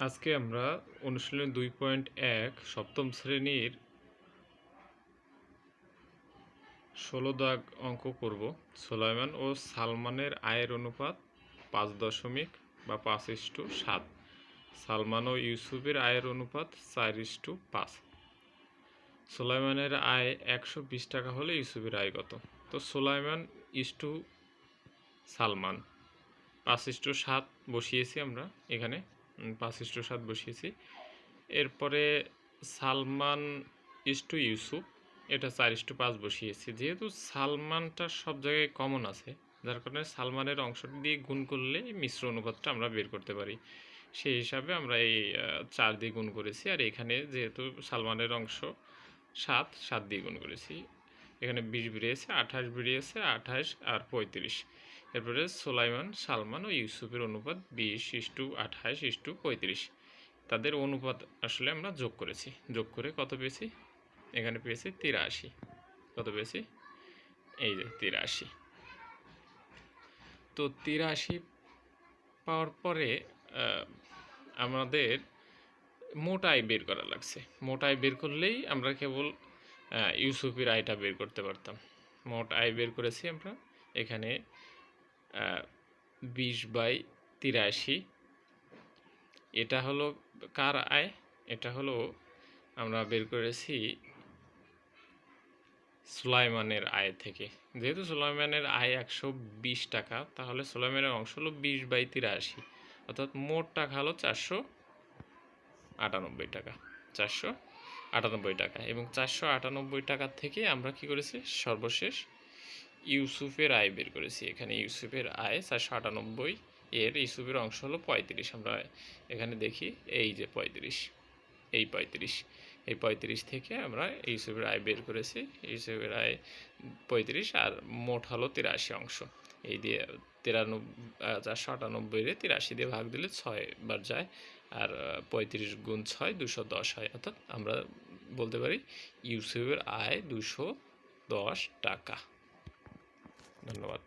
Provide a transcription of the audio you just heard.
আজকে আমরা অনুশীলন দুই পয়েন্ট এক সপ্তম শ্রেণির ষোলো দাগ অঙ্ক করব। সোলাইমান ও সালমানের আয়ের অনুপাত পাঁচ দশমিক বা পাঁচ ইস্টু সাত। সালমান ও ইউসুফের আয়ের অনুপাত চার ইস্টু পাঁচ। সোলাইমানের আয় একশো বিশ টাকা হলে ইউসুফের আয় কত? তো সোলাইমান ইস্টু সালমান। পাঁচ ইস্টু সাত বসিয়েছি আমরা এখানে। পাঁচ ইস্টু সাত বসিয়েছি। এরপরে সালমান ইস্টু ইউসুফ, এটা চার ইস্টু পাঁচ বসিয়েছি। যেহেতু সালমানটা সব জায়গায় কমন আছে, যার কারণে সালমানের অংশটি দিয়ে গুণ করলে মিশ্র অনুপাতটা আমরা বের করতে পারি। সেই হিসাবে আমরা এই চার দিয়ে গুণ করেছি আর এখানে যেহেতু সালমানের অংশ সাত সাত দিয়ে গুণ করেছি। এখানে বিশ বেরিয়েছে, আঠাশ বেরিয়েছে, আঠাশ আর পঁয়ত্রিশ। এরপরে সোলাইমান, সালমান ও ইউসুফের অনুপাত বিশ ইস্টু আঠাশ ইস্টু পঁয়ত্রিশ। তাদের অনুপাত আসলে আমরা যোগ করেছি। যোগ করে কত পেয়েছি? এখানে পেয়েছি তিরাশি। কত পেয়েছি? এই যে তিরাশি। তো তিরাশি পাওয়ার পরে আমাদের মোট আয় বের করা লাগছে। মোট আয় বের করলেই আমরা কেবল ইউসুফের আয়টা বের করতে পারতাম। মোট আয় বের করেছি আমরা। এখানে বিশ বাই তিরাশি। এটা হলো কার আয়? এটা হলো আমরা বের করেছি সুলাইমানের আয় থেকে। যেহেতু সুলাইমানের আয় একশো বিশ টাকা, তাহলে সুলাইমানের অংশ হলো বিশ বাই তিরাশি। অর্থাৎ মোট টাকা হলো চারশো আটানব্বই টাকা। চারশো আটানব্বই টাকা এবং চারশো আটানব্বই টাকা থেকে আমরা কি করেছি? সর্বশেষ ইউসুফের আয় বের করেছি। এখানে ইউসুফের আয় চারশো আটানব্বই এর ইউসুফের অংশ হলো পঁয়ত্রিশ। আমরা এখানে দেখি এই যে পঁয়ত্রিশ, এই পঁয়ত্রিশ এই পঁয়ত্রিশ থেকে আমরা ইউসুফের আয় বের করেছি। ইউসুফের আয় পঁয়ত্রিশ আর মোট হলো তিরাশি অংশ। এই দিয়ে তিরানব্বই চারশো আটানব্বইরে তিরাশি দিয়ে ভাগ দিলে ছয় বার যায় আর পঁয়ত্রিশ গুণ ছয় দুশো দশ হয়। অর্থাৎ আমরা বলতে পারি ইউসুফের আয় দুশো দশ টাকা। ধন্যবাদ।